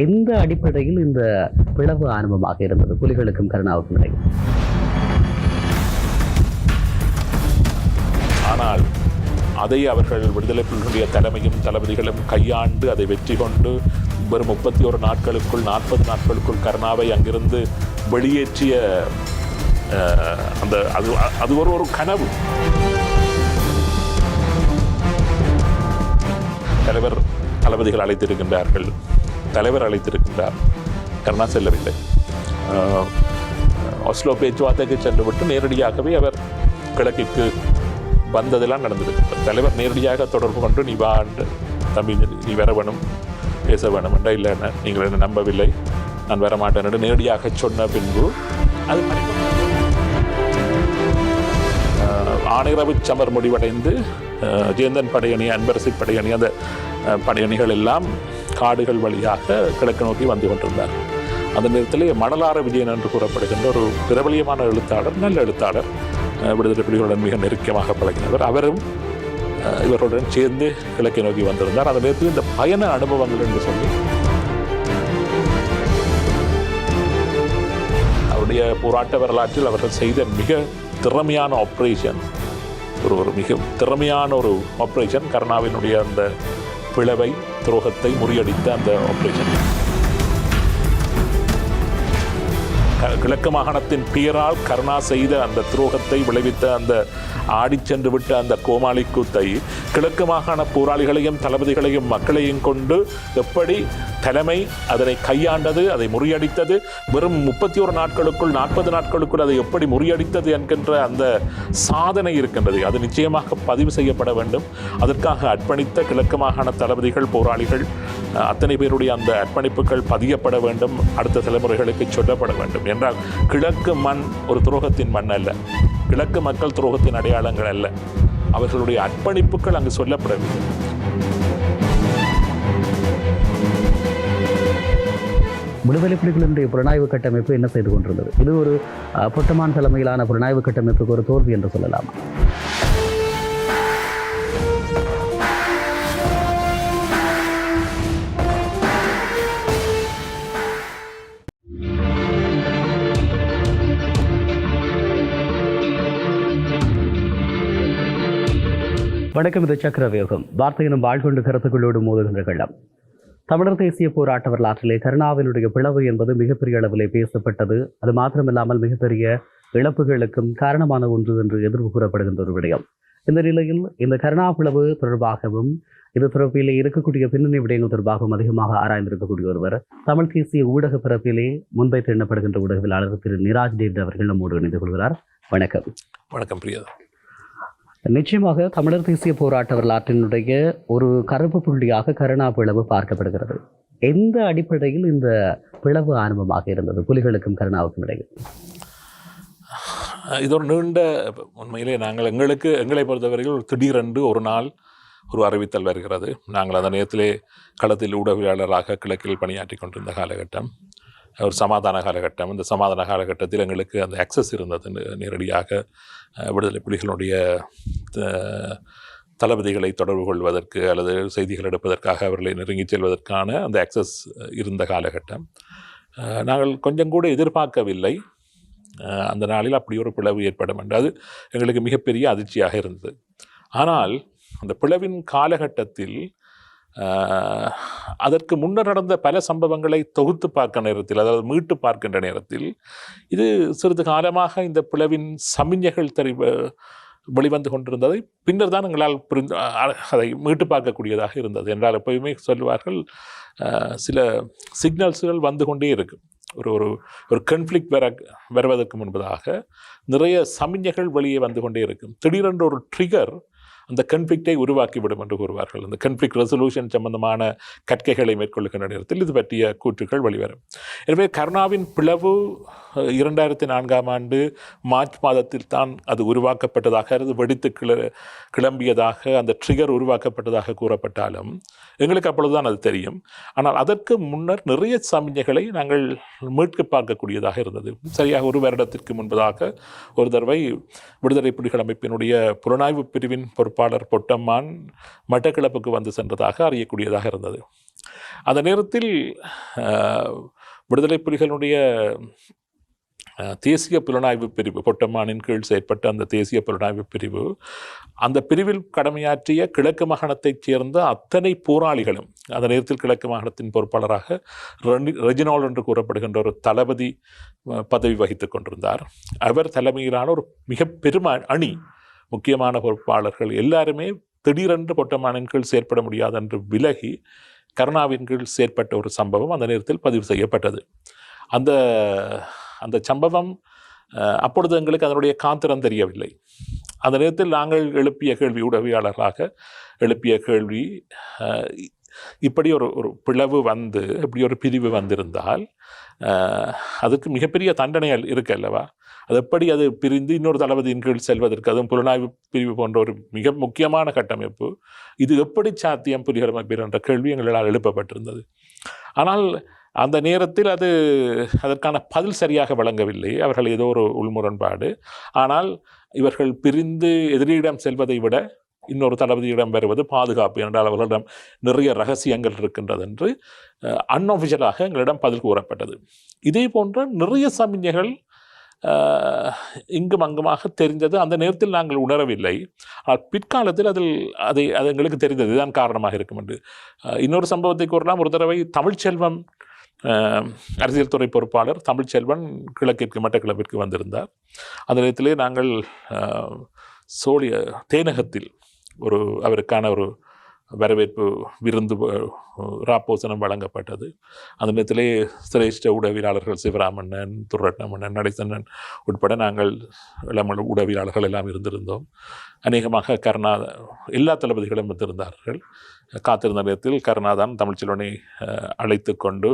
எந்த அடிப்படையில் இந்த பிளவு ஆரம்பமாக இருந்தது? புலிகளுக்கும் கருணாவுக்கும் இடையில். ஆனால் அதை அவர்கள் விடுதலை புலிகளுடைய தலைமையும் தளபதிகளும் கையாண்டு அதை வெற்றி கொண்டு வெறும் முப்பத்தி ஒரு நாட்களுக்குள் நாற்பது நாட்களுக்குள் கருணாவை அங்கிருந்து வெளியேற்றிய அந்த அது அது ஒரு ஒரு கனவு. தலைவர் தளபதிகள் அழைத்திருக்கின்றார்கள். தலைவர் அழைத்திருக்கின்றார் கருணா செல்லவில்லை. ஆஸ்லோ பேச்சுவார்த்தைக்கு சென்று விட்டு நேரடியாகவே அவர் கிழக்கிற்கு வந்ததெல்லாம் நடந்திருக்கு தலைவர் நேரடியாக தொடர்பு கொண்டு நீ வாண்டு தம்பி நீ வர வேணும் பேச வேணும் என்ற இல்லை என்ன நீங்கள் என்ன நம்பவில்லை நான் வர மாட்டேன் என்று நேரடியாக சொன்ன பின்பு அது மணிக்கூர் ஆணையரவு சமர் முடிவடைந்து ஜெயந்தன் ஜேந்தன் படையணி அன்பரசி படையணி அந்த படையணிகள் எல்லாம் காடுகள் வழியாக கிழக்கு நோக்கி வந்து கொண்டிருந்தார். அந்த நேரத்திலே மணலார விஜயன் என்று கூறப்படுகின்ற ஒரு பிரபலியமான எழுத்தாளர் நல்ல எழுத்தாளர் விடுதலை புலிகளுடன் மிக நெருக்கமாக பழகினவர். அவரும் இவர்களுடன் சேர்ந்து கிழக்கை நோக்கி வந்திருந்தார். அந்த நேரத்தில் இந்த பயண அனுபவங்கள் என்று சொல்லி அவருடைய போராட்ட வரலாற்றில் அவர்கள் செய்த மிக திறமையான ஆப்ரேஷன் ஒரு ஒரு மிக திறமையான ஒரு ஆப்ரேஷன் கருணாவினுடைய அந்த பிளவை துரோகத்தை முறியடித்த அந்த ஆப்ரேஷன் கிழக்கு மாகாணத்தின் பெயரால் கருணா செய்த அந்த துரோகத்தை விளைவித்த அந்த ஆடிச் சென்று விட்ட அந்த கோமாளி கூத்தை கிழக்கு மாகாண போராளிகளையும் தளபதிகளையும் மக்களையும் கொண்டு எப்படி தலைமை அதனை கையாண்டது அதை முறியடித்தது வெறும் முப்பத்தி ஒரு நாட்களுக்குள் நாற்பது நாட்களுக்குள் அதை எப்படி முறியடித்தது என்கின்ற அந்த சாதனை இருக்கின்றது. அது நிச்சயமாக பதிவு செய்யப்பட வேண்டும். அதற்காக அர்ப்பணித்த கிழக்கு மாகாண தளபதிகள் போராளிகள் அத்தனை பேருடைய அந்த அர்ப்பணிப்புகள் பதியப்பட வேண்டும். அடுத்த தலைமுறைகளுக்கு சொல்லப்பட வேண்டும். என்றால் கிழக்கு மண் ஒரு துரோகத்தின் மண் அல்ல. கிழக்கு மக்கள் துரோகத்தின் அடையாளங்கள் அல்ல. அவர்களுடைய அர்ப்பணிப்புகள் அங்கு சொல்லப்படவில்லை. விடுதலை புலிகளினுடைய புலனாய்வு கட்டமைப்பு என்ன செய்து கொண்டிருந்தது? இது ஒரு அஹ், பொட்டமான் தலைமையிலான புலனாய்வு கட்டமைப்புக்கு ஒரு தோல்வி என்று சொல்லலாமா? வணக்கம் இது சக்கரவியோகம். வார்த்தையினும் வாழ்கொண்டு கருத்துக்களோடு மோதுகின்ற கள்ளம். தமிழர் தேசிய போராட்ட வரலாற்றிலே கருணாவினுடைய பிளவு என்பது மிகப்பெரிய அளவிலே பேசப்பட்டது. அது மாத்திரமில்லாமல் மிகப்பெரிய இழப்புகளுக்கும் காரணமான ஒன்று என்று எதிர்ப்பு கூறப்படுகின்ற ஒரு விடயம். இந்த நிலையில் இந்த கருணா பிளவு தொடர்பாகவும் இது தொடர்பிலே இருக்கக்கூடிய பின்னணி விடயங்கள் தொடர்பாகவும் அதிகமாக ஆராய்ந்திருக்கக்கூடிய ஒருவர் தமிழ் தேசிய ஊடக பிறப்பிலே முன்வைத்து எண்ணப்படுகின்ற ஊடகவியலாளர் திரு நிராஜ் டேவிட் அவர்கள் நம்மோடு இணைந்து கொள்கிறார். வணக்கம். வணக்கம் பிரியா. நிச்சயமாக தமிழர் தேசிய போராட்ட வரலாற்றினுடைய ஒரு கருப்பு புள்ளியாக கருணா பிளவு பார்க்கப்படுகிறது. எந்த அடிப்படையில் இந்த பிளவு ஆரம்பமாக இருந்தது? புலிகளுக்கும் கருணாவுக்கும் இடையில். இது ஒரு நீண்ட உண்மையிலே நாங்கள் எங்களுக்கு எங்களை பொறுத்தவரையில் ஒரு திடீரென்று ஒரு நாள் ஒரு அறிவித்தல் வருகிறது. நாங்கள் அந்த நேரத்திலே களத்தில் ஊடகவியலாளராக கிழக்கில் பணியாற்றி கொண்டிருந்த காலகட்டம். ஒரு சமாதான காலகட்டம். இந்த சமாதான காலகட்டத்தில் எங்களுக்கு அந்த அக்சஸ் இருந்தது நேரடியாக விடுதலை புலிகளுடைய தளபதிகளை தொடர்பு கொள்வதற்கு அல்லது செய்திகள் எடுப்பதற்காக அவர்களை நெருங்கிச் செல்வதற்கான அந்த அக்சஸ் இருந்த காலகட்டம். நாங்கள் கொஞ்சம் கூட எதிர்பார்க்கவில்லை. அந்த நாளில் அப்படி ஒரு பிளவு ஏற்படும் என்று. அது எங்களுக்கு மிகப்பெரிய அதிர்ச்சியாக இருந்தது. ஆனால் அந்த பிளவின் காலகட்டத்தில் அதற்கு முன்னர் நடந்த பல சம்பவங்களை தொகுத்து பார்க்க நேரத்தில் அதாவது மீட்டு பார்க்கின்ற நேரத்தில் இது சிறிது காலமாக இந்த பிளவின் சமிஞ்சைகள் தெரி வெளிவந்து கொண்டிருந்ததை பின்னர் தான் எங்களால் புரிந்து அதை மீட்டு பார்க்கக்கூடியதாக இருந்தது. என்றால் எப்பயுமே சொல்லுவார்கள் சில சிக்னல்ஸ்கள் வந்து கொண்டே இருக்கும் ஒரு ஒரு ஒரு கன்ஃப்ளிக்ட் வர வருவதற்கு முன்பதாக நிறைய சமிஞ்சைகள் வெளியே வந்து கொண்டே இருக்கும் திடீரென்று ஒரு ட்ரிகர் அந்த கன்ஃப்ளிக்டை உருவாக்கிவிடும் என்று கூறுவார்கள். அந்த கன்ஃப்ளிக் ரெசல்யூஷன் சம்பந்தமான கற்கைகளை மேற்கொள்ளுகின்ற நேரத்தில் இது பற்றிய கூற்றுகள் வெளிவரும். எனவே கருணாவின் பிளவு இரண்டாயிரத்தி நான்காம் ஆண்டு மார்ச் மாதத்தில் தான் அது உருவாக்கப்பட்டதாக அது வெடித்து கிள கிளம்பியதாக அந்த ட்ரிகர் உருவாக்கப்பட்டதாக கூறப்பட்டாலும் எங்களுக்கு அப்பொழுதுதான் அது தெரியும். ஆனால் அதற்கு முன்னர் நிறைய சமிஞ்சைகளை நாங்கள் மீட்க பார்க்கக்கூடியதாக இருந்தது. சரியாக ஒரு வருடத்திற்கு முன்பதாக ஒரு தடவை விடுதலை புலிகள் அமைப்பினுடைய புலனாய்வு பிரிவின் பொறுப்பு பொறுப்பாளர் பொட்டம்மான் மட்டக்களப்புக்கு வந்து சென்றதாக அறியக்கூடியதாக இருந்தது. அந்த நேரத்தில் விடுதலை புலிகளுடைய தேசிய புலனாய்வு பிரிவு பொட்டம்மானின் கீழ் செயற்பட்ட அந்த தேசிய புலனாய்வு பிரிவு அந்த பிரிவில் கடமையாற்றிய கிழக்கு மாகாணத்தைச் சேர்ந்த அத்தனை போராளிகளும் அந்த நேரத்தில் கிழக்கு மாகாணத்தின் பொறுப்பாளராக ரெனி- ரெஜினால் என்று கூறப்படுகின்ற ஒரு தளபதி பதவி வகித்துக் கொண்டிருந்தார். அவர் தலைமையிலான ஒரு மிக பெரும் அணி முக்கியமான பொறுப்பாளர்கள் எல்லாருமே திடீரென்று பொட்டமானின் கீழ் செயற்பட முடியாது என்று விலகி கருணாவின் கீழ் செயற்பட்ட ஒரு சம்பவம் அந்த நேரத்தில் பதிவு செய்யப்பட்டது. அந்த அந்த சம்பவம் அப்பொழுது எங்களுக்கு அதனுடைய காத்திரம் தெரியவில்லை. அந்த நேரத்தில் நாங்கள் எழுப்பிய கேள்வி உதவியாளர்களாக எழுப்பிய கேள்வி இப்படி ஒரு ஒரு பிளவு வந்து இப்படி ஒரு பிரிவு வந்திருந்தால் அதுக்கு மிகப்பெரிய தண்டனைகள் இருக்கு அல்லவா? அது எப்படி அது பிரிந்து இன்னொரு தளபதியின் கீழ் செல்வதற்கு அதுவும் புலனாய்வு பிரிவு போன்ற ஒரு மிக முக்கியமான கட்டமைப்பு. இது எப்படி சாத்தியம் புலிகரமைப்பீர் என்ற கேள்வி எங்களால் எழுப்பப்பட்டிருந்தது. ஆனால் அந்த நேரத்தில் அது அதற்கான பதில் சரியாக வழங்கவில்லை. அவர்கள் ஏதோ ஒரு உள்முரண்பாடு. ஆனால் இவர்கள் பிரிந்து எதிரியிடம் செல்வதை விட இன்னொரு தளபதியிடம் வருவது பாதுகாப்பு என்றால் அவர்களிடம் நிறைய ரகசியங்கள் இருக்கின்றது என்று அன்அஃபிஷியலாக எங்களிடம் பதில் கூறப்பட்டது. இதே போன்ற நிறைய சமிஞ்சைகள் இங்கும் அங்குமாக தெரிந்தது. அந்த நேரத்தில் நாங்கள் உணரவில்லை. ஆனால் பிற்காலத்தில் அதில் அதை அது எங்களுக்கு தெரிந்தது. இதுதான் காரணமாக இருக்கும் என்று. இன்னொரு சம்பவத்தை கூறலாம். ஒரு தடவை தமிழ்ச்செல்வன் அரசியல் துறை பொறுப்பாளர் தமிழ்ச்செல்வன் கிழக்கிற்கு மட்டக்கிழப்பிற்கு வந்திருந்தார். அந்த நேரத்திலே நாங்கள் சோழிய தேனகத்தில் ஒரு அவருக்கான ஒரு வரவேற்பு விருந்து ராப்போசனம் வழங்கப்பட்டது. அந்த நேரத்திலே சிரேஷ்ட உடவியலாளர்கள் சிவராமண்ணன் துரட்னமண்ணன் நடேசண்ணன் உட்பட நாங்கள் இளமல் உடவியலாளர்கள் எல்லாம் இருந்திருந்தோம். அநேகமாக கருணா எல்லா தளபதிகளும் வந்திருந்தார்கள். காத்திருந்த நேரத்தில் கருணாதான் தமிழ்ச்செல்வனை அழைத்து கொண்டு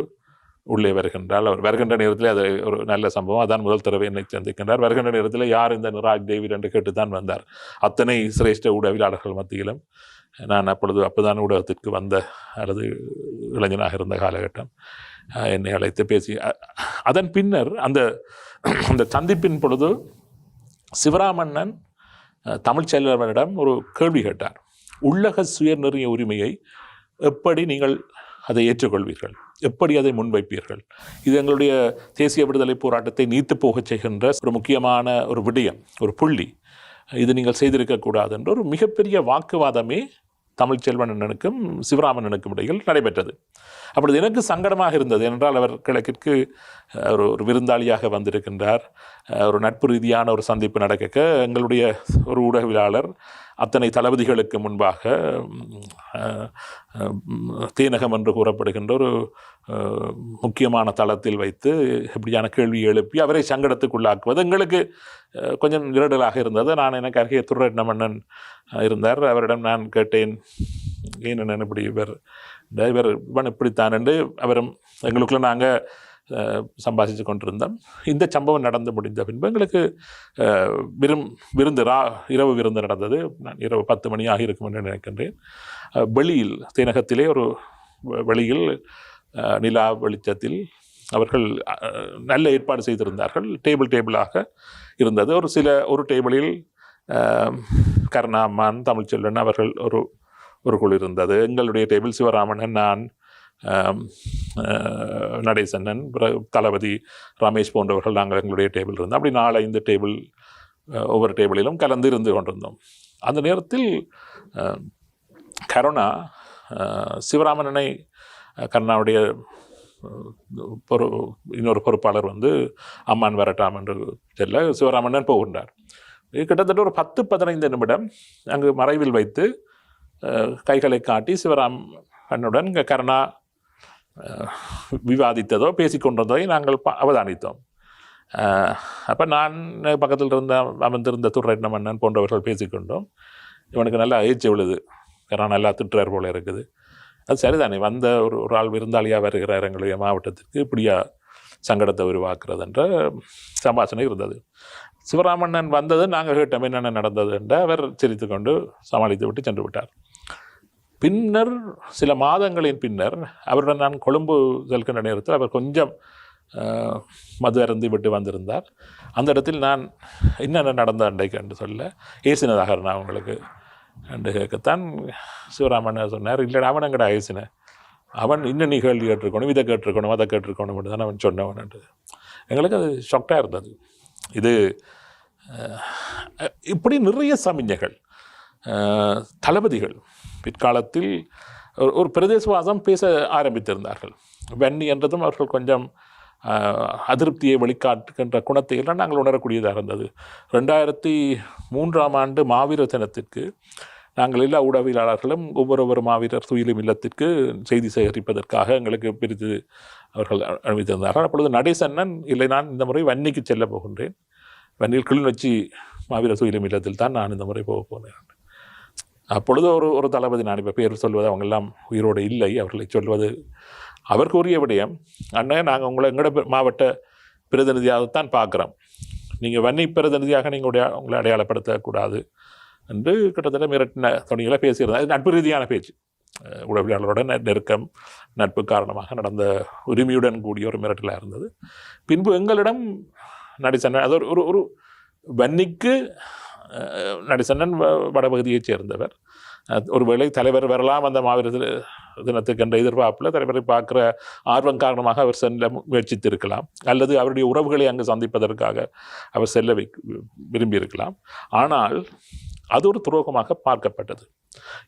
உள்ளே வருகின்றால் அவர் வருகின்ற நேரத்தில் அது ஒரு நல்ல சம்பவம். அதான் முதல் தடவை என்னை சந்திக்கின்றார். வருகின்ற நேரத்தில் யார் இந்த ராஜ் டேவிட் என்று கேட்டுத்தான் வந்தார். அத்தனை சிரேஷ்ட உடவியலாளர்கள் மத்தியிலும் நான் அப்பொழுது அப்போதான் ஊடகத்திற்கு வந்த அல்லது இளைஞனாக இருந்த காலகட்டம் என்னை அழைத்து பேசி அதன் பின்னர் அந்த அந்த சந்திப்பின் பொழுது சிவராமண்ணன் அஹ், தமிழ்ச்செல்வனிடம் ஒரு கேள்வி கேட்டார். உள்ளக சுயநிர்ணய உரிமையை எப்படி நீங்கள் அதை ஏற்றுக்கொள்வீர்கள்? எப்படி அதை முன்வைப்பீர்கள்? இது எங்களுடைய தேசிய விடுதலை போராட்டத்தை நீத்து போகச் செய்கின்ற ஒரு முக்கியமான ஒரு விடயம் ஒரு புள்ளி. இது நீங்கள் செய்திருக்கக்கூடாது என்ற ஒரு மிகப்பெரிய வாக்குவாதமே தமிழ்ச்செல்வன் அண்ணனுக்கும் சிவராமண்ணனுக்கும் இடையில் நடைபெற்றது. அப்பொழுது எனக்கு சங்கடமாக இருந்தது என்றால் அவர் கிழக்கிற்கு ஒரு ஒரு விருந்தாளியாக வந்திருக்கின்றார். ஒரு நட்பு ரீதியான ஒரு சந்திப்பு நடக்க எங்களுடைய ஒரு ஊடகவியலாளர் அத்தனை தளபதிகளுக்கு முன்பாக தேனகம் என்று கூறப்படுகின்ற ஒரு முக்கியமான தளத்தில் வைத்து இப்படியான கேள்வி எழுப்பி அவரை சங்கடத்துக்குள்ளாக்குவது எங்களுக்கு கொஞ்சம் நிரடலாக இருந்தது. நான் எனக்கு அருகே துரட்ன மன்னன் இருந்தார். அவரிடம் நான் கேட்டேன் ஏன் என்ன இப்படி இவர் இவர் இவன் இப்படித்தான்? என்று அவரும் எங்களுக்குள்ள நாங்கள் சம்பாதிச்சு கொண்டிருந்தோம். இந்த சம்பவம் நடந்து முடிந்த பின்பு எங்களுக்கு விரும் விருந்து ரா இரவு விருந்து நடந்தது. நான் இரவு பத்து மணி ஆகியிருக்கும் என்று நினைக்கின்றேன். வெளியில் தேனகத்திலே ஒரு வெளியில் நிலா வெளிச்சத்தில் அவர்கள் நல்ல ஏற்பாடு செய்திருந்தார்கள். டேபிள் டேபிளாக இருந்தது. ஒரு சில ஒரு டேபிளில் கருணாமான் தமிழ்ச்செல்வன் அவர்கள் ஒரு ஒரு குழு இருந்தது. எங்களுடைய டேபிள் சிவராமன் நான் நடேசண்ணன் பிறகு தளபதி ரமேஷ் போன்றவர்கள் நாங்கள் எங்களுடைய டேபிள் இருந்தோம். அப்படி நாலு ஐந்து டேபிள் ஒவ்வொரு டேபிளிலும் கலந்து இருந்து கொண்டிருந்தோம். அந்த நேரத்தில் கருணா சிவராமனனை கருணாவுடைய பொறு இன்னொரு பொறுப்பாளர் வந்து அம்மான் வரட்டாம் என்று செல்ல சிவராமண்ணன் போகின்றார். கிட்டத்தட்ட ஒரு பத்து பதினைந்து நிமிடம் அங்கு மறைவில் வைத்து கைகளை காட்டி சிவராம் அண்ணுடன் இங்கே கருணா விவாதித்ததோ பேசிக்கொண்டிருந்ததை நாங்கள் அவதானித்தோம். அப்போ நான் பக்கத்தில் இருந்த அமர்ந்திருந்த துர்ரெட்ன மன்னன் போன்றவர்கள் பேசிக்கொண்டோம். இவனுக்கு நல்லா அயிற்சி விழுது ஏன்னா நல்லா திட்டுறார் போல இருக்குது. அது சரிதானே. வந்த ஒரு ஒரு ஆள் விருந்தாளியாக வருகிறார் எங்களுடைய மாவட்டத்திற்கு இப்படியா சங்கடத்தை உருவாக்குறது என்ற சம்பாஷணை இருந்தது. சிவராமண்ணன் வந்தது நாங்கள் கேட்டோம் என்னென்ன நடந்தது என்று அவர் சிரித்து கொண்டு சமாளித்து விட்டு சென்று விட்டார். பின்னர் சில மாதங்களின் பின்னர் அவருடன் நான் கொழும்பு செல்கின்ற நேரத்தில் அவர் கொஞ்சம் மது அருந்து விட்டு வந்திருந்தார். அந்த இடத்தில் நான் என்னென்ன நடந்த அன்றைக்கு என்று சொல்ல ஏசினதாக நான் உங்களுக்கு என்று கேட்கத்தான் சிவராமன் சொன்னார். இல்லை அவன் எங்கடா ஏசின அவன் இன்னும் நீ கேள்வி கேட்டிருக்கணும் இதை கேட்டிருக்கணும் அதை கேட்டிருக்கணும் தான் அவன் சொன்னவன் என்று. எங்களுக்கு அது ஷாக்டாக இருந்தது. இது இப்படி நிறைய சமிஞ்சைகள் தளபதிகள் பிற்காலத்தில் ஒரு பிரதேசவாதம் பேச ஆரம்பித்திருந்தார்கள். வன்னி என்றதும் அவர்கள் கொஞ்சம் அதிருப்தியை வெளிக்காட்டுகின்ற குணத்தை எல்லாம் நாங்கள் உணரக்கூடியதாக இருந்தது. ரெண்டாயிரத்தி மூன்றாம் ஆண்டு மாவீரர் தினத்திற்கு நாங்கள் எல்லா ஊடகவியலாளர்களும் ஒவ்வொரு மாவீரர் துயிலும் இல்லத்திற்கு செய்தி சேகரிப்பதற்காக எங்களுக்கு பிரித்து அவர்கள் அனுமதித்திருந்தார்கள். அப்பொழுது நடேசன்னன் இல்லை நான் இந்த முறை வன்னிக்கு செல்ல போகின்றேன். வன்னியில் கிளிநொச்சி மாவீரர் துயிலும் இல்லத்தில் தான் நான் இந்த முறை போக போகிறேன். அப்பொழுது ஒரு ஒரு தளபதி நான் இப்போ பேர் சொல்வது அவங்கெல்லாம் உயிரோடு இல்லை. அவர்களை சொல்வது அவர் கூறிய விடயம் அண்ணன் நாங்கள் உங்களை எங்களோட மாவட்ட பிரதிநிதியாகத்தான் பார்க்குறோம் நீங்கள் வன்னி பிரதிநிதியாக நீங்கள் உடைய உங்களை அடையாளப்படுத்தக்கூடாது என்று கிட்டத்தட்ட மிரட்டின துணிகளை பேசியிருந்தார். இது நட்பு ரீதியான பேச்சு. அஹ் உடவியாளரோட நெருக்கம் நட்பு காரணமாக நடந்த உரிமையுடன் கூடிய ஒரு மிரட்டலாக இருந்தது. பின்பு எங்களிடம் நடிசன்னன் அது ஒரு- ஒரு ஒரு வன்னிக்கு நடிசன்னன் வ- வடபகுதியைச் சேர்ந்தவர். ஒருவேளை தலைவர் வரலாம் அந்த மாவீர தினத்துக்கு என்ற எதிர்பார்ப்பில் தலைவரை பார்க்குற ஆர்வம் காரணமாக அவர் செல்ல முயற்சித்திருக்கலாம். அல்லது அவருடைய உறவுகளை அங்கு சந்திப்பதற்காக அவர் செல்ல வை விரும்பியிருக்கலாம். ஆனால் அது ஒரு துரோகமாக பார்க்கப்பட்டது.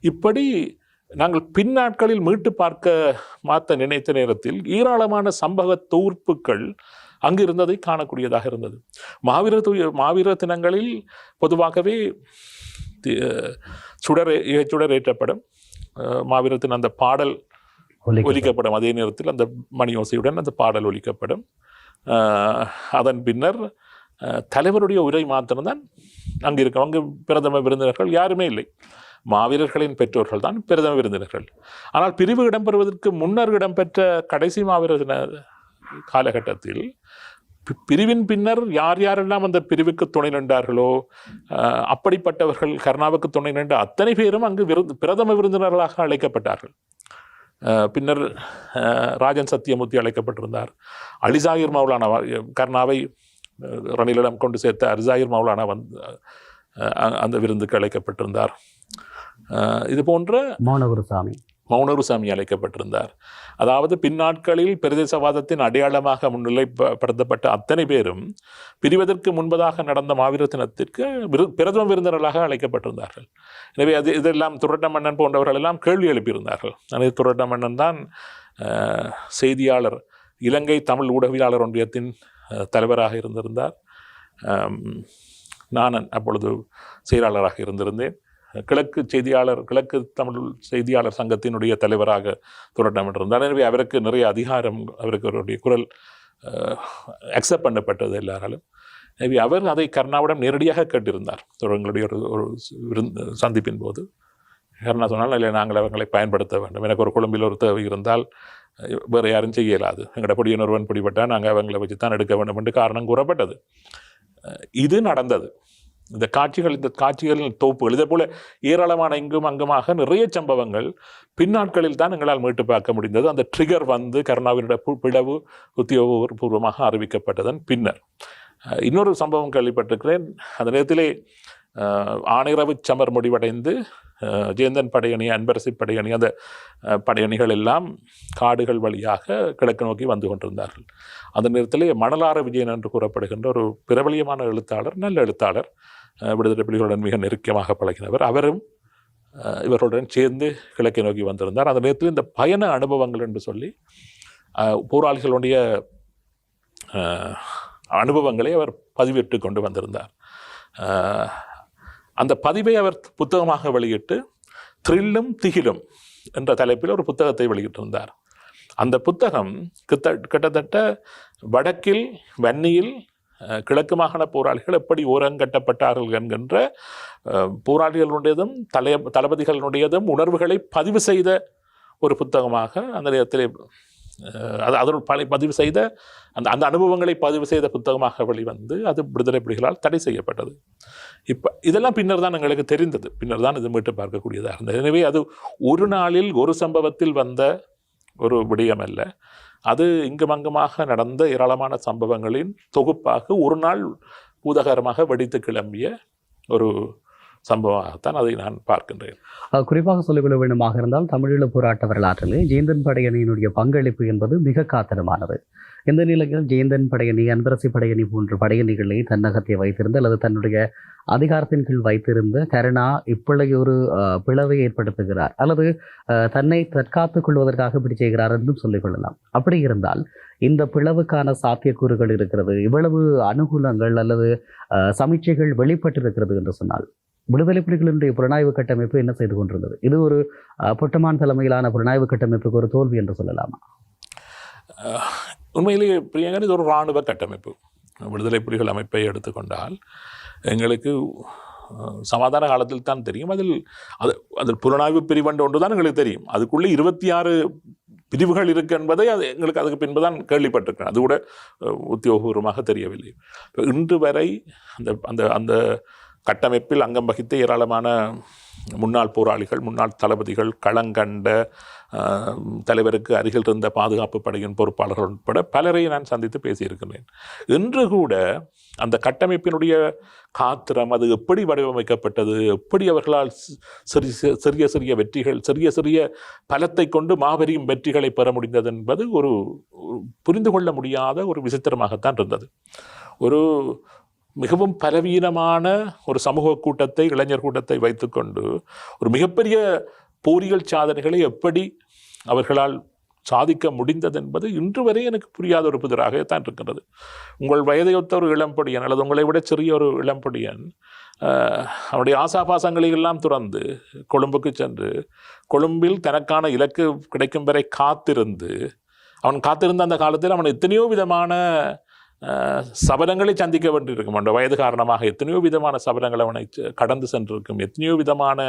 இப்படி நாங்கள் பின்னாட்களில் மீட்டு பார்க்க மாற்ற நினைத்த நேரத்தில் ஏராளமான சம்பவ தொகுப்புகள் அங்கு இருந்ததை காணக்கூடியதாக இருந்தது. மாவீரர் து மாவீரர் தினங்களில் பொதுவாகவே சுடர் சுடர் ஏற்றப்படும் அஹ், மாவீரர் தின அந்த பாடல் ஒலிக்க- ஒலிக்கப்படும். அதே நேரத்தில் அந்த மணி ஓசையுடன் அந்த பாடல் ஒலிக்கப்படும். அதன் பின்னர் தலைவருடைய உரை மாத்திரம்தான் அங்கே இருக்கும். அங்கு பிரதம விருந்தினர்கள் யாருமே இல்லை. மாவீரர்களின் பெற்றோர்கள் தான் பிரதம விருந்தினர்கள். ஆனால் பிரிவு இடம்பெறுவதற்கு முன்னர் இடம்பெற்ற கடைசி மாவீரர் தின காலகட்டத்தில் பிரிவின் பின்னர் யார் யாரெல்லாம் அந்த பிரிவுக்கு துணை நின்றார்களோ அப்படிப்பட்டவர்கள் கர்ணாவுக்கு துணை நின்ற அத்தனை பேரும் அங்கு விருந்து பிரதம விருந்தினர்களாக அழைக்கப்பட்டார்கள். பின்னர் ராஜன் சத்தியமூர்த்தி அழைக்கப்பட்டிருந்தார். அலிசாகிர் மௌலானா கர்ணாவை ரணிலிடம் கொண்டு சேர்த்த அரிசாயிர் மௌலானா வந்து அந்த விருந்துக்கு அழைக்கப்பட்டிருந்தார். இது போன்ற மௌனகுருசாமி மௌனருசாமி அழைக்கப்பட்டிருந்தார். அதாவது பின்னாட்களில் பிரதேசவாதத்தின் அடையாளமாக முன்னிலைப்படுத்தப்பட்ட அத்தனை பேரும் பிரிவதற்கு முன்பதாக நடந்த மாவீர தினத்திற்கு விரு பிரதம விருந்தினர்களாக அழைக்கப்பட்டிருந்தார்கள். எனவே அது இதெல்லாம் துரட்ட மன்னன் போன்றவர்கள் எல்லாம் கேள்வி எழுப்பியிருந்தார்கள். எனவே துரட்ட மன்னன் தான் செய்தியாளர் இலங்கை தமிழ் ஊடகவியலாளர் ஒன்றியத்தின் தலைவராக இருந்திருந்தார். நான் அப்பொழுது செயலாளராக இருந்திருந்தேன். கிழக்கு செய்தியாளர் கிழக்கு தமிழ் செய்தியாளர் சங்கத்தினுடைய தலைவராக துரட்டமிட்டிருந்தார் எனவே அவருக்கு நிறைய அதிகாரம் அவருக்கு அவருடைய குரல் அக்செப்ட் பண்ணப்பட்டது எல்லாராலும். எனவே அவர் அதை கர்ணாவிடம் நேரடியாக கேட்டிருந்தார். ஒரு எங்களுடைய ஒரு ஒரு விருந்து சந்திப்பின் போது. கர்ணா சொன்னால் இல்லை நாங்கள் அவங்களை பயன்படுத்த வேண்டும். எனக்கு ஒரு குழம்பில் ஒரு தேவை இருந்தால் வேறு யாரும் செய்ய இயலாது. எங்களோட பொடியன் ஒருவன் பிடிபட்டால் நாங்கள் அவங்களை வச்சு தான் எடுக்க வேண்டும் என்று காரணம் கூறப்பட்டது. இது நடந்தது. இந்த காட்சிகள் இந்த காட்சிகளின் தொகுப்புகள் இதே போல ஏராளமான இங்கும் அங்குமாக நிறைய சம்பவங்கள் பின்னாட்களில் தான் எங்களால் மீட்டு பார்க்க முடிந்தது. அந்த ட்ரிகர் வந்து கருணாவினுடைய பு- பிளவு உத்தியோகபூர்வமாக அறிவிக்கப்பட்டதன் பின்னர். இன்னொரு சம்பவம் கேள்விப்பட்டிருக்கிறேன். அந்த நேரத்திலே அஹ், ஆணிரவு சமர் முடிவடைந்து ஜெயந்தன் படையணி அன்பரசி படையணி அந்த படையணிகள் எல்லாம் காடுகள் வழியாக கிழக்கு நோக்கி வந்து கொண்டிருந்தார்கள். அந்த நேரத்திலே மணலார விஜயன் என்று கூறப்படுகின்ற ஒரு பிரபலியமான எழுத்தாளர் நல்ல எழுத்தாளர் விடுதலை புலிகளுடன் மிக நெருக்கமாக பழகினவர் அவரும் இவர்களுடன் சேர்ந்து கிழக்கை நோக்கி வந்திருந்தார் அந்த நேரத்தில் இந்த பயண அனுபவங்கள் என்று சொல்லி போராளிகளுடைய அனுபவங்களை அவர் பதிவிட்டு கொண்டு வந்திருந்தார் அந்த பதிவை அவர் புத்தகமாக வெளியிட்டு த்ரில்லும் திகிலும் என்ற தலைப்பில் ஒரு புத்தகத்தை வெளியிட்டிருந்தார் அந்த புத்தகம் கிட்ட கிட்டத்தட்ட வடக்கில் வன்னியில் கிழக்கு மாகாண போராளிகள் எப்படி ஓரங்கட்டப்பட்டார்கள் என்கின்ற போராளிகளுடையதும் தலை தளபதிகளுடையதும் உணர்வுகளை பதிவு செய்த ஒரு புத்தகமாக அந்த நேரத்தில் அது அதனுள் பல பதிவு செய்த அந்த அந்த அனுபவங்களை பதிவு செய்த புத்தகமாக வெளிவந்து அது விடுதலை புலிகளால் தடை செய்யப்பட்டது. இப்போ இதெல்லாம் பின்னர் தான் எங்களுக்கு தெரிந்தது. பின்னர் தான் இது மீட்டு பார்க்கக்கூடியதாக இருந்தது. எனவே அது ஒரு நாளில் ஒரு சம்பவத்தில் வந்த ஒரு விடயம் அல்ல அது இங்குமங்குமாக நடந்த ஏராளமான சம்பவங்களின் தொகுப்பாக ஒரு நாள் பூதகரமாக வெடித்து கிளம்பிய ஒரு சம்பவமாகத்தான் அதை நான் பார்க்கின்றேன். குறிப்பாக சொல்லிக்கொள்ள வேண்டுமாக இருந்தால் தமிழீழ போராட்ட வரலாற்றிலே ஜெயந்தன் படையணியினுடைய பங்களிப்பு என்பது மிக காத்திரமானது. இந்த நிலையில் ஜெயந்தன் படையணி அன்பரசி படையணி போன்ற படையணிகளை தன்னகத்தை வைத்திருந்த அல்லது தன்னுடைய அதிகாரத்தின் கீழ் வைத்திருந்த கருணா இப்பொழுது ஒரு பிளவை ஏற்படுத்துகிறார். அல்லது தன்னை தற்காத்துக் கொள்வதற்காக இப்படி செய்கிறார் என்றும் சொல்லிக்கொள்ளலாம் அப்படி இருந்தால் இந்த பிளவுக்கான சாத்தியக்கூறுகள் இருக்கிறது இவ்வளவு அனுகூலங்கள் அல்லது சமீட்சைகள் வெளிப்பட்டிருக்கிறது என்று சொன்னால் விடுதலை புலிகளினுடைய புலனாய்வு கட்டமைப்பு என்ன செய்து கொண்டிருந்தது? இது ஒரு பொட்டமான் தலைமையிலான புலனாய்வு கட்டமைப்புக்கு ஒரு தோல்வி என்று சொல்லலாமா? உண்மையிலேயே பிரியங்கன் இது ஒரு இராணுவ கட்டமைப்பு. விடுதலை புலிகள் அமைப்பை எடுத்துக்கொண்டால் எங்களுக்கு சமாதான காலத்தில் தான் தெரியும். அதில் அது அதில் புலனாய்வு பிரிவண்டு ஒன்று தான் எங்களுக்கு தெரியும். அதுக்குள்ளே இருபத்தி ஆறு பிரிவுகள் இருக்கு என்பதை அது எங்களுக்கு அதுக்கு பின்பு தான் கேள்விப்பட்டிருக்கேன் அது கூட உத்தியோகபூர்வமாக தெரியவில்லை. இன்று வரை அந்த அந்த அந்த கட்டமைப்பில் அங்கம் வகித்த ஏராளமான முன்னாள் போராளிகள் முன்னாள் தளபதிகள் களங்கண்ட தலைவருக்கு அருகில் இருந்த பாதுகாப்பு படையின் பொறுப்பாளர்கள் உட்பட பலரை நான் சந்தித்து பேசியிருக்கிறேன். இன்று கூட அந்த கட்டமைப்பினுடைய காத்திரம் அது எப்படி வடிவமைக்கப்பட்டது? எப்படி அவர்களால் சிறிய சிறிய சிறிய வெற்றிகள் சிறிய சிறிய பலத்தை கொண்டு மாபெரும் வெற்றிகளை பெற முடிந்தது என்பது ஒரு புரிந்து கொள்ள முடியாத ஒரு விசித்திரமாகத்தான் இருந்தது. ஒரு மிகவும் பலவீனமான ஒரு சமூக கூட்டத்தை இளைஞர் கூட்டத்தை வைத்துக்கொண்டு ஒரு மிகப்பெரிய போரியல் சாதனைகளை எப்படி அவர்களால் சாதிக்க முடிந்தது என்பது இன்று வரை எனக்கு புரியாத ஒரு புதிராகத்தான் இருக்கின்றது. உங்கள் வயதையொத்த ஒரு இளம்பொடியன் அல்லது உங்களை விட சிறிய ஒரு இளம்பொடியன் அவனுடைய ஆசாபாசங்களை எல்லாம் துறந்து கொழும்புக்கு சென்று கொழும்பில் தனக்கான இலக்கு கிடைக்கும் வரை காத்திருந்து அவன் காத்திருந்த அந்த காலத்தில் அவன் எத்தனையோ விதமான சபலங்களை சந்திக்க வேண்டியிருக்கும். அந்த வயது காரணமாக எத்தனையோ விதமான சபலங்கள் அவனை கடந்து சென்றிருக்கும். எத்தனையோ விதமான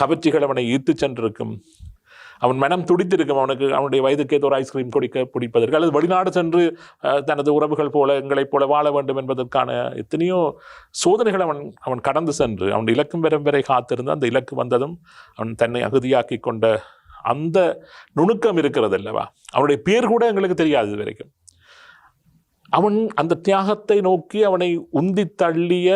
கவர்ச்சிகள் அவனை ஈர்த்து சென்றிருக்கும். அவன் மனம் துடித்திருக்கும். அவனுக்கு அவனுடைய வயதுக்கேற்ற ஒரு ஐஸ்கிரீம் குடிக்க பிடிப்பதற்கு அல்லது வெளிநாடு சென்று தனது உறவுகள் போல எங்களைப் போல வாழ வேண்டும் என்பதற்கான எத்தனையோ சோதனைகள் அவன் அவன் கடந்து சென்று அவன் இலக்கும் வரும் வரை காத்திருந்து அந்த இலக்கு வந்ததும் அவன் தன்னை அகுதியாக்கி கொண்ட அந்த நுணுக்கம் இருக்கிறது அல்லவா? அவனுடைய பேர் கூட எங்களுக்கு தெரியாது இது வரைக்கும் அவன் அந்த தியாகத்தை நோக்கி அவனை உந்தி தள்ளிய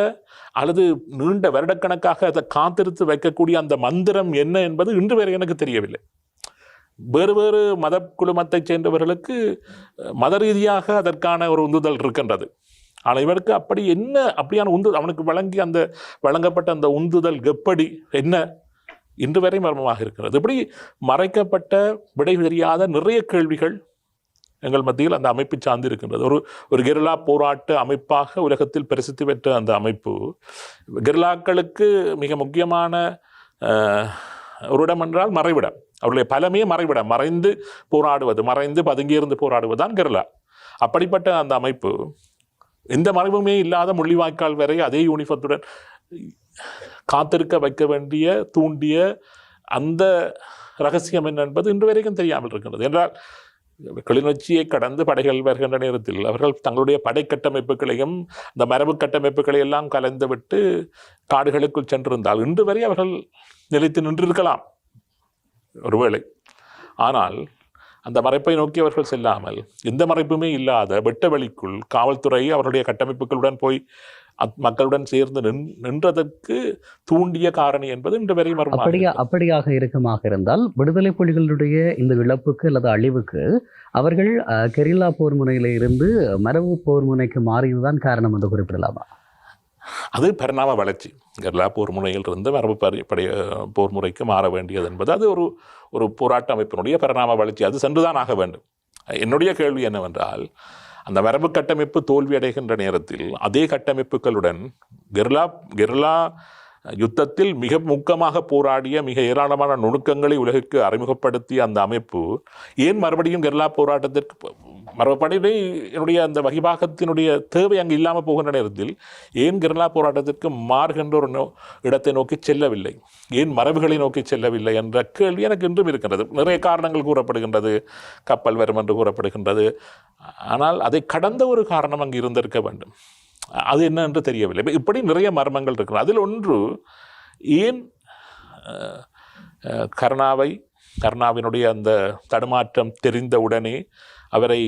அல்லது நீண்ட வருடக்கணக்காக அதை காத்திருத்து வைக்கக்கூடிய அந்த மந்திரம் என்ன என்பது இன்று வரை எனக்கு தெரியவில்லை. வேறு வேறு மத குழுமத்தைச் சேர்ந்தவர்களுக்கு மத ரீதியாக அதற்கான ஒரு உந்துதல் இருக்கின்றது. ஆனால் இவருக்கு அப்படி என்ன அப்படியான உந்து அவனுக்கு வழங்கி அந்த வழங்கப்பட்ட அந்த உந்துதல் எப்படி என்ன இன்று வரை மர்மமாக இருக்கிறது. இப்படி மறைக்கப்பட்ட விடை தெரியாத நிறைய கேள்விகள் எங்கள் மத்தியில் அந்த அமைப்பு சார்ந்து இருக்கின்றது. ஒரு ஒரு கெரிலா போராட்ட அமைப்பாக உலகத்தில் பிரசித்தி பெற்ற அந்த அமைப்பு. கெரிலாக்களுக்கு மிக முக்கியமான ஒரு இடம் என்றால் மறைவிடம். அவருடைய பலமே மறைவிடம். மறைந்து போராடுவது மறைந்து பதுங்கியிருந்து போராடுவது தான் கெரிலா. அப்படிப்பட்ட அந்த அமைப்பு எந்த மறைவுமே இல்லாத முள்ளிவாய்க்கால் வரை அதே யூனிஃபத்துடன் காத்திருக்க வைக்க வேண்டிய தூண்டிய அந்த ரகசியம் என்ன என்பது இன்று வரைக்கும் தெரியாமல் இருக்கின்றது. என்றால் கிளிநொச்சியை கடந்து படைகள் வருகின்ற நேரத்தில் அவர்கள் தங்களுடைய படை கட்டமைப்புகளையும் இந்த மரபு கட்டமைப்புகளை எல்லாம் கலந்துவிட்டு காடுகளுக்குள் சென்றிருந்தால் இன்று வரை அவர்கள் நிலைத்து நின்றிருக்கலாம். ஒருவேளை. ஆனால் அந்த மறைப்பை நோக்கி அவர்கள் செல்லாமல் எந்த மறைப்புமே இல்லாத வெட்ட வெளிக்குள் காவல்துறை அவருடைய கட்டமைப்புகளுடன் போய் அத்- மக்களுடன் சேர்ந்து நின் நின்றதற்கு தூண்டிய காரணி என்பது இன்று வரை அப்படியா. அப்படியாக இருக்குமாக இருந்தால் விடுதலை புலிகளுடைய இந்த இழப்புக்கு அல்லது அழிவுக்கு அவர்கள் கெரில்லா போர் முனையில இருந்து மரபு போர் முனைக்கு மாறியதுதான் காரணம் என்று குறிப்பிடலாமா? அது பரிணாம வளர்ச்சி. கெர்லா போர் முனையில் இருந்து மரபு பரி படைய போர் முறைக்கு மாற வேண்டியது என்பது அது ஒரு ஒரு போராட்ட அமைப்பினுடைய பரிணாம வளர்ச்சி. அது சென்றுதான் ஆக வேண்டும். என்னுடைய கேள்வி என்னவென்றால் அந்த மரபு கட்டமைப்பு தோல்வி அடைகின்ற நேரத்தில் அதே கட்டமைப்புகளுடன் கெர்லா கெர்லா யுத்தத்தில் மிக முக்கமாக போராடிய மிக ஏராளமான நுணுக்கங்களை உலகிற்கு அறிமுகப்படுத்திய அந்த அமைப்பு ஏன் மறுபடியும் கெர்லா போராட்டத்திற்கு ப- மறுபடியும் என்னுடைய அந்த வகிபாகத்தினுடைய தேவை அங்கு இல்லாமல் போகின்ற நேரத்தில் ஏன் கெர்லா போராட்டத்திற்கு மாறுகின்ற ஒரு நோ- இடத்தை நோக்கி செல்லவில்லை? ஏன் மரபுகளை நோக்கி செல்லவில்லை என்ற கேள்வி எனக்கு இன்றும் இருக்கின்றது. நிறைய காரணங்கள் கூறப்படுகின்றது. கப்பல் வரும் என்று கூறப்படுகின்றது. ஆனால் அதை கடந்த ஒரு காரணம் அங்கு இருந்திருக்க வேண்டும். அது என்ன என்று தெரியவில்லை இப்படி நிறைய மர்மங்கள் இருக்கிறது அதில் ஒன்று ஏன் கர்ணாவை கர்ணாவினுடைய கருணாவை கருணாவினுடைய அந்த தடுமாற்றம் தெரிந்தவுடனே அவரை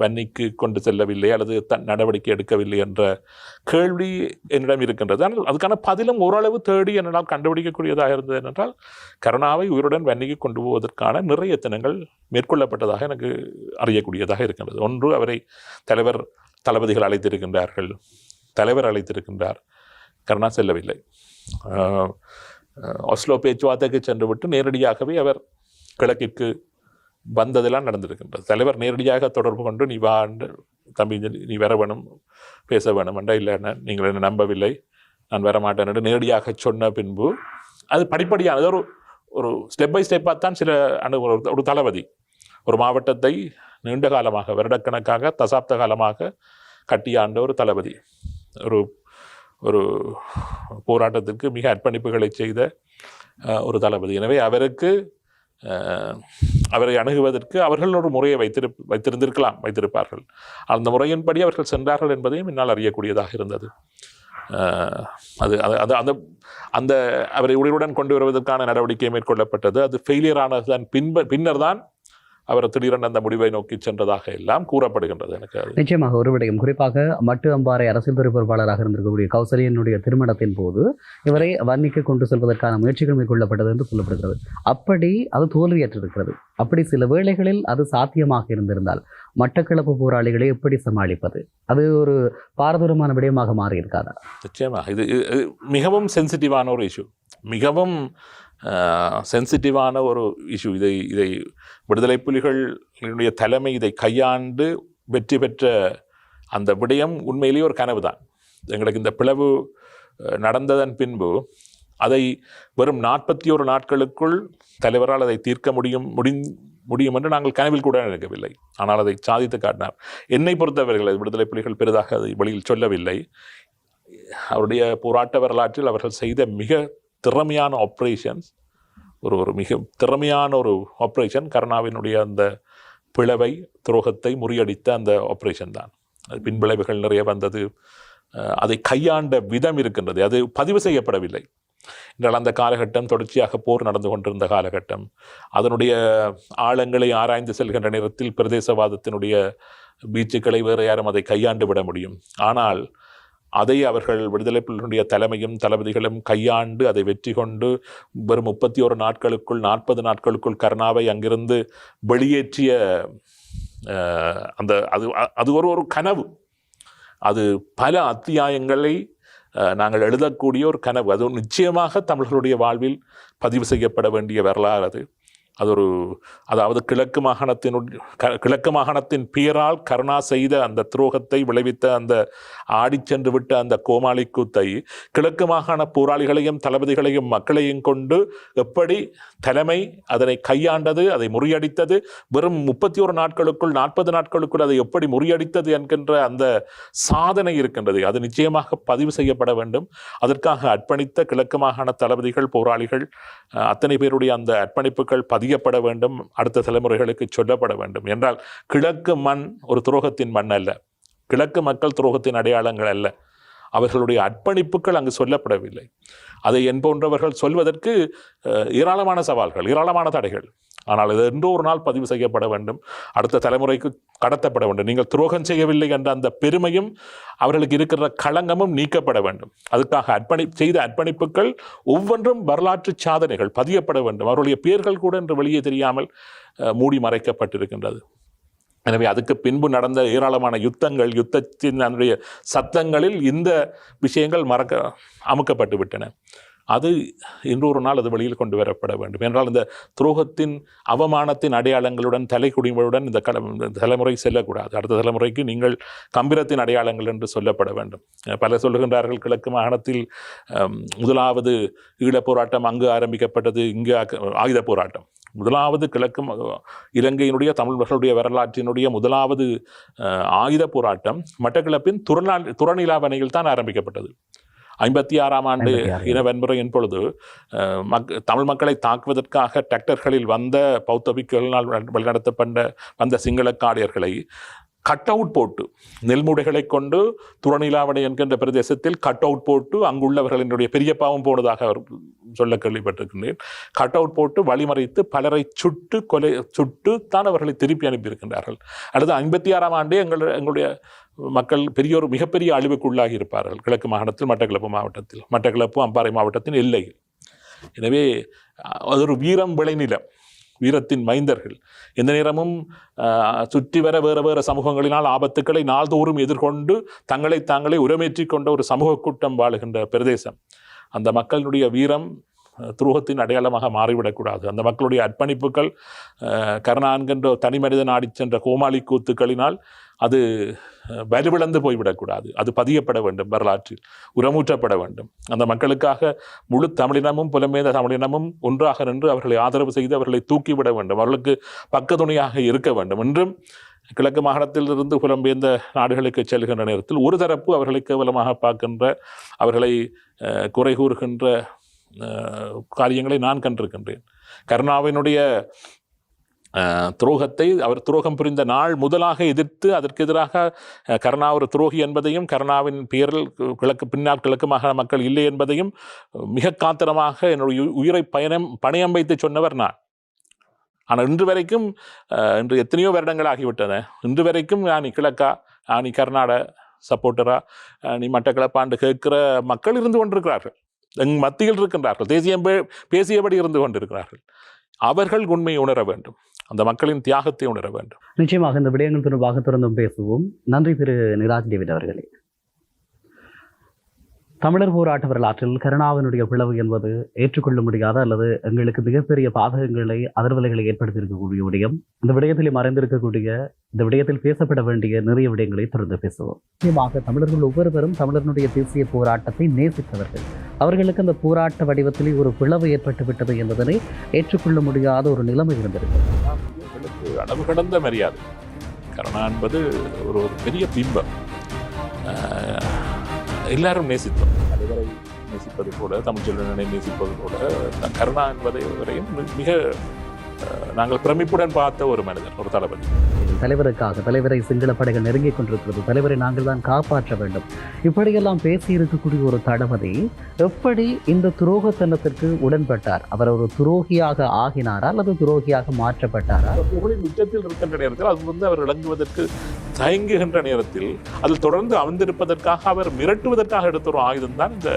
வன்னிக்கு கொண்டு செல்லவில்லை அல்லது தன் நடவடிக்கை எடுக்கவில்லை என்ற கேள்வி என்னிடம் இருக்கின்றது. ஆனால் அதுக்கான பதிலும் ஓரளவு தேடி என்னால் கண்டுபிடிக்கக்கூடியதாக இருந்தது என்றால் கருணாவை உயிருடன் வன்னிக்கு கொண்டு போவதற்கான நிறைய எத்தனங்கள் மேற்கொள்ளப்பட்டதாக எனக்கு அறியக்கூடியதாக இருக்கின்றது. ஒன்று அவரை தலைவர் தளபதிகள் அழைத்திருக்கின்றார்கள் தலைவர் அழைத்திருக்கின்றார். கருணா செல்லவில்லை. ஆஹ், ஒஸ்லோ பேச்சுவார்த்தைக்கு சென்று விட்டு நேரடியாகவே அவர் கிழக்கிற்கு வந்ததெல்லாம் நடந்திருக்கின்றது. தலைவர் நேரடியாக தொடர்பு கொண்டு நீ வா தம்பி நீ- வர வேணும் பேச வேணும் என்றா இல்லை நீங்கள் என்ன நம்பவில்லை நான் வர மாட்டேன் என்று நேரடியாக சொன்ன பின்பு அது படிப்படியானது ஒரு ஒரு ஸ்டெப் பை ஸ்டெப்பாக தான் சில அணு ஒரு தளபதி ஒரு மாவட்டத்தை நீண்ட காலமாக வருடக்கணக்காக தசாப்த காலமாக கட்டியாண்ட ஒரு தளபதி. ஒரு ஒரு போராட்டத்திற்கு மிக அர்ப்பணிப்புகளை செய்த ஒரு தளபதி. எனவே அவருக்கு அவரை அணுகுவதற்கு அவர்கள் ஒரு முறையை வைத்திரு வைத்திருந்திருக்கலாம் வைத்திருப்பார்கள். அந்த முறையின்படி அவர்கள் சென்றார்கள் என்பதையும் என்னால் அறியக்கூடியதாக இருந்தது. அது அது அது அந்த அந்த அவரை உயிருடன் கொண்டு வருவதற்கான நடவடிக்கை மேற்கொள்ளப்பட்டது. அது ஃபெயிலியர் ஆனதுதான். பின்ப பின்னர் தான் அவர் திடீரென அந்த முடிவை நோக்கி சென்றதாக எல்லாம் கூறப்படுகின்றது எனக்கு நிச்சயமாக ஒரு விடயம். குறிப்பாக மட்டு அம்பாறை அரசியல் துறை பொறுப்பாளராக இருந்திருக்கக்கூடிய கௌசல்யனுடைய திருமணத்தின் போது இவரை வன்னிக்கு கொண்டு செல்வதற்கான முயற்சிகள் மேற்கொள்ளப்பட்டது என்று சொல்லப்படுகிறது. அப்படி அது தோல்வியற்றிருக்கிறது. அப்படி சில வேளைகளில் அது சாத்தியமாக இருந்திருந்தால் மட்டக்களப்பு போராளிகளை எப்படி சமாளிப்பது? அது ஒரு பாரதூரமான விடயமாக மாறி இருக்காதா நிச்சயமாக. இது மிகவும் சென்சிட்டிவான ஒரு இஷ்யூ மிகவும் சென்சிட்டிவான ஒரு இஷ்யூ இதை இதை விடுதலை புலிகளுடைய தலைமை இதை கையாண்டு வெற்றி பெற்ற அந்த விடயம் உண்மையிலேயே ஒரு கனவு தான் எங்களுக்கு இந்த பிளவு நடந்ததன் பின்பு அதை வெறும் நாற்பத்தி ஒரு நாட்களுக்குள் தலைவரால் அதை தீர்க்க முடியும் முடி முடியும் என்று நாங்கள் கனவில் கூட நினைக்கவில்லை. ஆனால் அதை சாதித்து காட்டினார். என்னை பொறுத்தவர்கள் அது விடுதலை புலிகள் பெரிதாக அதை வழியில் சொல்லவில்லை. அவருடைய போராட்ட வரலாற்றில் அவர்கள் செய்த மிக திறமையான ஆப்ரேஷன்ஸ் ஒரு ஒரு மிக திறமையான ஒரு ஆப்ரேஷன் கருணாவினுடைய அந்த பிளவை துரோகத்தை முறியடித்த அந்த ஆப்ரேஷன் தான். அது பின்விளைவுகள் நிறைய வந்தது. அதை கையாண்ட விதம் இருக்கின்றது. அது பதிவு செய்யப்படவில்லை. என்றால் அந்த காலகட்டம் தொடர்ச்சியாக போர் நடந்து கொண்டிருந்த காலகட்டம். அதனுடைய ஆழங்களை ஆராய்ந்து செல்கின்ற நேரத்தில் பிரதேசவாதத்தினுடைய பீச்சுக்களை வேறு யாரும் அதை கையாண்டு விட முடியும். ஆனால் அதை அவர்கள் விடுதலை புலிகளுடைய தலைமையும் தளபதிகளும் கையாண்டு அதை வெற்றி கொண்டு வெறும் முப்பத்தி ஒரு நாட்களுக்குள் நாற்பது நாட்களுக்குள் கருணாவை அங்கிருந்து வெளியேற்றிய அந்த அது அது ஒரு ஒரு கனவு. அது பல அத்தியாயங்களை நாங்கள் எழுதக்கூடிய ஒரு கனவு. அது நிச்சயமாக தமிழர்களுடைய வாழ்வில் பதிவு செய்யப்பட வேண்டிய வரலாறு அது. அது ஒரு அதாவது கிழக்கு மாகாணத்தினுடைய க- கிழக்கு மாகாணத்தின் பெயரால் கருணா செய்த அந்த துரோகத்தை விளைவித்த அந்த ஆடி சென்று விட்ட அந்த கோமாளி கூத்தை கிழக்கு மாகாண போராளிகளையும் தளபதிகளையும் மக்களையும் கொண்டு எப்படி தலைமை அதனை கையாண்டது அதை முறியடித்தது வெறும் முப்பத்தி ஒரு நாட்களுக்குள் நாற்பது நாட்களுக்குள் அதை எப்படி முறியடித்தது என்கின்ற அந்த சாதனை இருக்கின்றது. அது நிச்சயமாக பதிவு செய்யப்பட வேண்டும். அதற்காக அர்ப்பணித்த கிழக்கு மாகாண தளபதிகள் போராளிகள் அத்தனை பேருடைய அந்த அர்ப்பணிப்புகள் பதியப்பட வேண்டும் அடுத்த தலைமுறைகளுக்கு சொல்லப்பட வேண்டும். என்றால் கிழக்கு மண் ஒரு துரோகத்தின் மண் அல்ல. கிழக்கு மக்கள் துரோகத்தின் அடையாளங்கள் அல்ல. அவர்களுடைய அர்ப்பணிப்புகள் அங்கு சொல்லப்படவில்லை. அதை என் போன்றவர்கள் சொல்வதற்கு ஏராளமான சவால்கள் ஏராளமான தடைகள். ஆனால் இது என்றோ ஒரு நாள் பதிவு செய்யப்பட வேண்டும். அடுத்த தலைமுறைக்கு கடத்தப்பட வேண்டும். நீங்கள் துரோகம் செய்யவில்லை என்ற அந்த பெருமையும் அவர்களுக்கு இருக்கிற களங்கமும் நீக்கப்பட வேண்டும். அதுக்காக அர்ப்பணி செய்த அர்ப்பணிப்புகள் ஒவ்வொன்றும் வரலாற்று சாதனைகள் பதியப்பட வேண்டும். அவருடைய பெயர்கள் கூட இன்று வெளியே தெரியாமல் மூடி மறைக்கப்பட்டிருக்கின்றது. எனவே அதுக்கு பின்பு நடந்த ஏராளமான யுத்தங்கள் யுத்தத்தின் அதனுடைய சத்தங்களில் இந்த விஷயங்கள் மறக்க அமுக்கப்பட்டு விட்டன. அது இன்றொரு நாள் அது வெளியில் கொண்டு வரப்பட வேண்டும். என்றால் இந்த துரோகத்தின் அவமானத்தின் அடையாளங்களுடன் தலைக்குடிகளுடன் இந்த கல தலைமுறை செல்லக்கூடாது. அடுத்த தலைமுறைக்கு நீங்கள் கம்பிரத்தின் அடையாளங்கள் என்று சொல்லப்பட வேண்டும். பல சொல்லுகின்றார்கள் கிழக்கு மாகாணத்தில் முதலாவது ஈழப் போராட்டம் அங்கு ஆரம்பிக்கப்பட்டது இங்கு ஆயுத போராட்டம். முதலாவது கிழக்கு இலங்கையினுடைய இலங்கையினுடைய தமிழர்களுடைய வரலாற்றினுடைய முதலாவது ஆயுத போராட்டம் மட்டக்கிழப்பின் துறநா துறநிலாவணையில் தான் ஆரம்பிக்கப்பட்டது. ஐம்பத்தி ஆறாம் ஆண்டு 56. இன வன்முறையின் பொழுது மக் தமிழ் மக்களை தாக்குவதற்காக டிராக்டர்களில் வந்த பௌத்த பிக்குகளினால் வழிநடத்தப்பட்ட வந்த சிங்கள காடியர்களை கட் அவுட் போட்டு நெல்முடைகளை கொண்டு துறநிலாவணை என்கின்ற பிரதேசத்தில் கட் அவுட் போட்டு அங்குள்ளவர்களினுடைய பெரியப்பாவும் போனதாக சொல்ல கேள்விப்பட்டிருக்கின்றேன். கட் அவுட் போட்டு வழிமறைத்து பலரை சுட்டு கொலை சுட்டு தான் அவர்களை திருப்பி அனுப்பியிருக்கின்றார்கள். அல்லது ஐம்பத்தி ஆறாம் ஆண்டே எங்கள் எங்களுடைய மக்கள் பெரிய ஒரு மிகப்பெரிய அழிவுக்குள்ளாகி இருப்பார்கள். கிழக்கு மாகாணத்தில் மட்டக்களப்பு மாவட்டத்தில் மட்டக்களப்பு அம்பாறை மாவட்டத்தின் எல்லையில். எனவே அது ஒரு வீரம் விளைநிலம். வீரத்தின் மைந்தர்கள். எந்த நேரமும் சுற்றி வர வேறு வேறு சமூகங்களினால் ஆபத்துக்களை நாள்தோறும் எதிர்கொண்டு தங்களை தாங்களே உரமேற்றி கொண்ட ஒரு சமூக கூட்டம் வாழுகின்ற பிரதேசம். அந்த மக்களினுடைய வீரம் துரோகத்தின் அடையாளமாக மாறிவிடக்கூடாது. அந்த மக்களுடைய அர்ப்பணிப்புகள் கருணான்கின்ற தனி மனிதன் ஆடிச் சென்ற கோமாளி கூத்துக்களினால் அது வலுவிழந்து போய்விடக்கூடாது. அது பதியப்பட வேண்டும் வரலாற்றில் உரமூற்றப்பட வேண்டும். அந்த மக்களுக்காக முழு தமிழினமும் புலம்பெயர்ந்த தமிழினமும் ஒன்றாக நின்று அவர்களை ஆதரவு செய்து அவர்களை தூக்கிவிட வேண்டும். அவர்களுக்கு பக்கத்துணையாக இருக்க வேண்டும். என்றும் கிழக்கு மாகாணத்திலிருந்து புலம்பெயர்ந்த நாடுகளுக்கு செல்கின்ற நேரத்தில் ஒரு தரப்பு அவர்களை கேவலமாக பார்க்கின்ற அவர்களை குறை கூறுகின்ற காரியங்களை நான் கண்டிருக்கின்றேன். கருணாவினுடைய துரோகத்தை அவர் துரோகம் புரிந்த நாள் முதலாக எதிர்த்து அதற்கு எதிராக கருணா ஒரு துரோகி என்பதையும் கருணாவின் பெயரில் கிழக்கு பின்னால் கிழக்கு மாகாண மக்கள் இல்லை என்பதையும் மிக காத்திரமாக என்னுடைய உயிரை பயணம் பணயம் வைத்து சொன்னவர் நான். ஆனால் இன்று வரைக்கும் இன்று எத்தனையோ வருடங்கள் ஆகிவிட்டன. இன்று வரைக்கும் நான் கிழக்கா நான் நீ கர்நாட சப்போர்ட்டரா நீ மட்டக்களப்பாண்டு கேட்கிற மக்கள் இருந்து கொண்டிருக்கிறார்கள். எங் மத்தியில் இருக்கின்றார்கள். தேசியம் பேசியபடி இருந்து கொண்டிருக்கிறார்கள். அவர்கள் உண்மையை உணர வேண்டும். அந்த மக்களின் தியாகத்தை உணர வேண்டும். நிச்சயமாக இந்த விடயங்கள் தொடர்பாக தொடர்ந்தும் பேசுவோம். நன்றி திரு நிராஜ் டேவிட் அவர்களே. தமிழர் போராட்ட வரலாற்றில் கருணாவினுடைய பிளவு என்பது ஏற்றுக்கொள்ள முடியாத அல்லது எங்களுக்கு மிகப்பெரிய பாதகங்களை அதிர்வலைகளை ஏற்படுத்தியிருக்கக்கூடிய விடயம். இந்த விடயத்தில் மறைந்திருக்கக்கூடிய இந்த விடயத்தில் பேசப்பட வேண்டிய நிறைய விடயங்களை தொடர்ந்து பேசுவோம். நிச்சயமாக தமிழர்கள் ஒவ்வொருவரும் தமிழர்களுடைய தேசிய போராட்டத்தை நேசித்தவர்கள். அவர்களுக்கு அந்த போராட்ட வடிவத்திலே ஒரு பிளவு ஏற்பட்டு விட்டது என்பதனை ஏற்றுக்கொள்ள முடியாத ஒரு நிலைமை இருந்திருக்கிறது. அளவு கடந்த மரியாதை. கருணா என்பது ஒரு ஒரு பெரிய பிம்பம். எல்லாரும் நேசித்தோம். தலைவரை நேசிப்பது போல தமிழ்ச்செல்வனை நேசிப்பது போல கருணா என்பதை வரையும் மிக நாங்கள் பிரமிப்புடன் பார்த்த ஒரு மனிதர் ஒரு தளபதி. தலைவருக்காக தலைவரை சிங்கள படைகள் நெருங்கிக் கொண்டிருக்கிறது தலைவரை நாங்கள் தான் காப்பாற்ற வேண்டும். இப்படியெல்லாம் பேசி இருக்கக்கூடிய ஒரு தளபதி எப்படி இந்த துரோகத்தனத்திற்கு உடன்பட்டார்? அவர் ஒரு துரோகியாக ஆகினாரா அல்லது துரோகியாக மாற்றப்பட்டாரா? புகழின் உச்சத்தில் இருக்கின்ற நேரத்தில் அது வந்து அவர் விளங்குவதற்கு தயங்குகின்ற நேரத்தில் அதில் தொடர்ந்து அமர்ந்திருப்பதற்காக அவர் மிரட்டுவதற்காக எடுத்த ஒரு ஆயுதம் தான் இந்த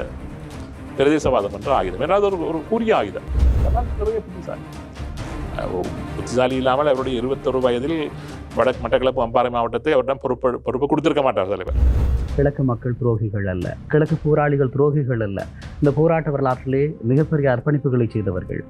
பிரதேசவாதம் என்ற ஆயுதம். ஏன்னா அது ஒரு ஒரு கூறிய ஆயுதம். நிறைய புத்திசாலி. புத்திசாலி இல்லாமல் அவருடைய இருபத்தொரு வயதில் வடக்கு மட்டக்களப்பு அம்பாறை மாவட்டத்தை அவரிடம் பொறுப்பு பொறுப்பு கொடுத்திருக்க மாட்டார் தலைவர். கிழக்கு மக்கள் துரோகிகள் அல்ல. கிழக்கு போராளிகள் துரோகிகள் அல்ல. இந்த போராட்ட வரலாற்றிலே மிகப்பெரிய அர்ப்பணிப்புகளை செய்தவர்கள்.